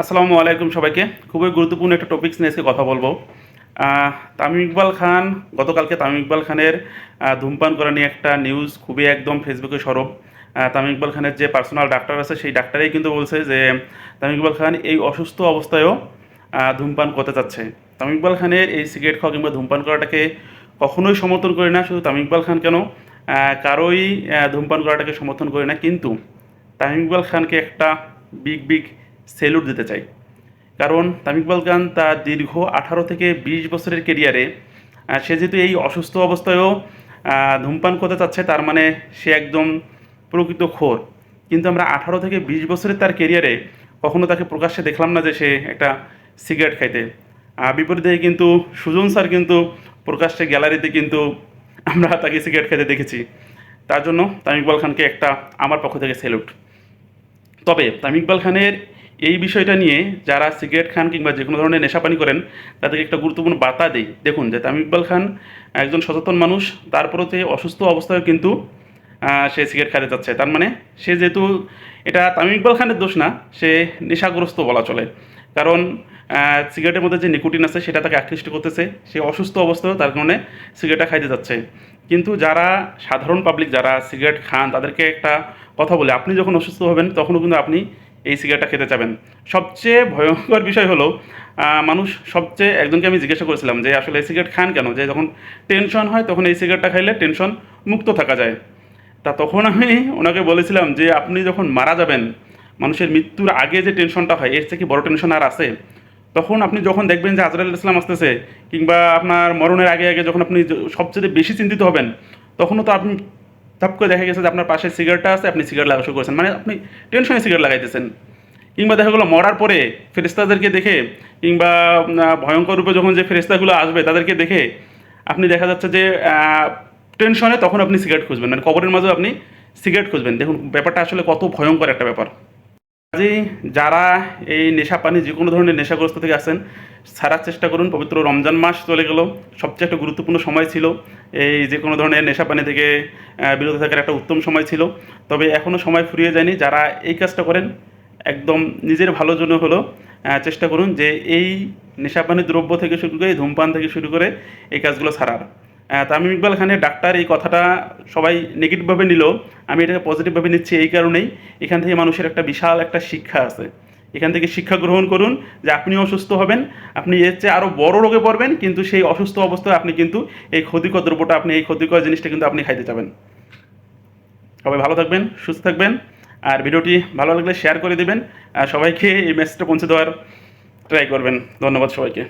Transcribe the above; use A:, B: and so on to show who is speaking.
A: আসসালামু আলাইকুম সবাইকে। খুবই গুরুত্বপূর্ণ একটা টপিকস নিয়ে আজকে কথা বলব। তামিম ইকবাল খান, গতকালকে তামিম ইকবাল খানের ধূমপান করা নিয়ে একটা নিউজ খুবই একদম ফেসবুকে সরব। তামিম ইকবাল খানের যে পার্সোনাল ডাক্তার আছে, সেই ডাক্তারই কিন্তু বলছে যে, তামিম ইকবাল খান এই অসুস্থ অবস্থায়ও ধূমপান করতে চাচ্ছে। তামিম ইকবাল খানের এই সিগারেট খাওয়া কিংবা ধূমপান করাটাকে কখনোই সমর্থন করি না, শুধু তামিম ইকবাল খান কেন? কারোই ধূমপান করাটাকে সমর্থন করি না। কিন্তু তামিম ইকবাল খানকে একটা বিগ বিগ সেলুট দিতে চাই। কারণ তামিম ইকবাল খান তার দীর্ঘ আঠারো থেকে বিশ বছরের কেরিয়ারে সে যেহেতু এই অসুস্থ অবস্থায়ও ধূমপান করতে চাচ্ছে, তার মানে সে একদম প্রকৃত খোর। কিন্তু আমরা আঠারো থেকে বিশ বছরের তার কেরিয়ারে কখনো তাকে প্রকাশ্যে দেখলাম না যে সে একটা সিগারেট খাইতে। বিপরীতে কিন্তু সুজন স্যার কিন্তু প্রকাশ্যে গ্যালারিতে কিন্তু আমরা তাকে সিগারেট খেতে দেখেছি। তার জন্য তামিম ইকবাল খানকে একটা আমার পক্ষ থেকে সেলুট। তবে তামিম ইকবাল খানের এই বিষয়টা নিয়ে যারা সিগারেট খান কিংবা যে কোনো ধরনের নেশাপানি করেন, তাদেরকে একটা গুরুত্বপূর্ণ বার্তা দেই। দেখুন, যে তামিম ইকবাল খান একজন সচেতন মানুষ তারপরেতে অসুস্থ অবস্থায় কিন্তু সে সিগারেট খেতে যাচ্ছে। তার মানে সে যেহেতু, এটা তামিম ইকবাল খানের দোষ না, সে নেশাগ্রস্ত বলা চলে। কারণ সিগারেটের মধ্যে যে নিকোটিন আছে, সেটা তাকে আকৃষ্ট করতেছে। সে অসুস্থ অবস্থায় তার কারণে সিগারেটটা খাইতে যাচ্ছে। কিন্তু যারা সাধারণ পাবলিক যারা সিগারেট খান, তাদেরকে একটা কথা বলে, আপনি যখন অসুস্থ হবেন, তখনও কিন্তু আপনি এই সিগারেটটা খেতে চাবেন। সবচেয়ে ভয়ঙ্কর বিষয় হলো মানুষ সবচেয়ে একজনকে আমি জিজ্ঞাসা করেছিলাম যে, আসলে এই সিগারেট খান কেন? যে, যখন টেনশন হয়, তখন এই সিগারেটটা খাইলে টেনশন মুক্ত থাকা যায়। তা তখন আমি ওনাকে বলেছিলাম যে, আপনি যখন মারা যাবেন, মানুষের মৃত্যুর আগে যে টেনশনটা হয়, এর থেকে বড় টেনশন আর আছে? তখন আপনি যখন দেখবেন যে আজরাল ইসলাম আসতেছে, কিংবা আপনার মরণের আগে আগে যখন আপনি সবচেয়ে বেশি চিন্তিত হবেন, তখনও তো আপনি তাপ করে দেখা গেছে যে আপনার পাশে সিগারেটটা আছে, আপনি সিগারেট লাগা শুরু করেছেন। মানে আপনি টেনশনে সিগারেট লাগাইতেছেন। কিংবা দেখা গেলো মরার পরে ফেরিস্তাদেরকে দেখে, কিংবা ভয়ঙ্কর রূপে যখন যে ফেরিস্তাগুলো আসবে, তাদেরকে দেখে আপনি দেখা যাচ্ছে যে টেনশনে তখন আপনি সিগারেট খুঁজবেন। মানে কবরের মাঝেও আপনি সিগারেট খুঁজবেন। দেখুন, ব্যাপারটা আসলে কত ভয়ঙ্কর একটা ব্যাপার। কাজেই যারা এই নেশা পানি যে কোনো ধরনের নেশাগ্রস্ত থেকে আসেন, ছাড়ার চেষ্টা করুন। পবিত্র রমজান মাস চলে গেল। সবচেয়ে একটা গুরুত্বপূর্ণ সময় ছিল। এই যে কোনো ধরনের নেশা পানি থেকে বিরত থাকার একটা উত্তম সময় ছিল। তবে এখনও সময় ফুরিয়ে যায়নি। যারা এই কাজটা করেন, একদম নিজের ভালোর জন্য হলো চেষ্টা করুন যে এই নেশাপানি দ্রব্য থেকে শুরু করে ধূমপান থেকে শুরু করে এই কাজগুলো ছাড়ার। তামিম ইকবাল খানের ডাক্তার, এই কথাটা সবাই নেগেটিভভাবে নিল। আমি এটাকে পজিটিভভাবে নিচ্ছি এই কারণেই। এখান থেকে মানুষের একটা বিশাল একটা শিক্ষা আছে। এখান থেকে শিক্ষা গ্রহণ করুন যে আপনি অসুস্থ হবেন, আপনি এর চেয়ে আরও বড় রোগে পড়বেন, কিন্তু সেই অসুস্থ অবস্থায় আপনি কিন্তু এই ক্ষতিকর দ্রব্যটা, আপনি এই ক্ষতিকর জিনিসটা কিন্তু আপনি খাইতে যাবেন। সবাই ভালো থাকবেন, সুস্থ থাকবেন, আর ভিডিওটি ভালো লাগলে শেয়ার করে দেবেন, আর সবাইকে এই মেসেজটা পৌঁছে দেওয়ার ট্রাই করবেন। ধন্যবাদ সবাইকে।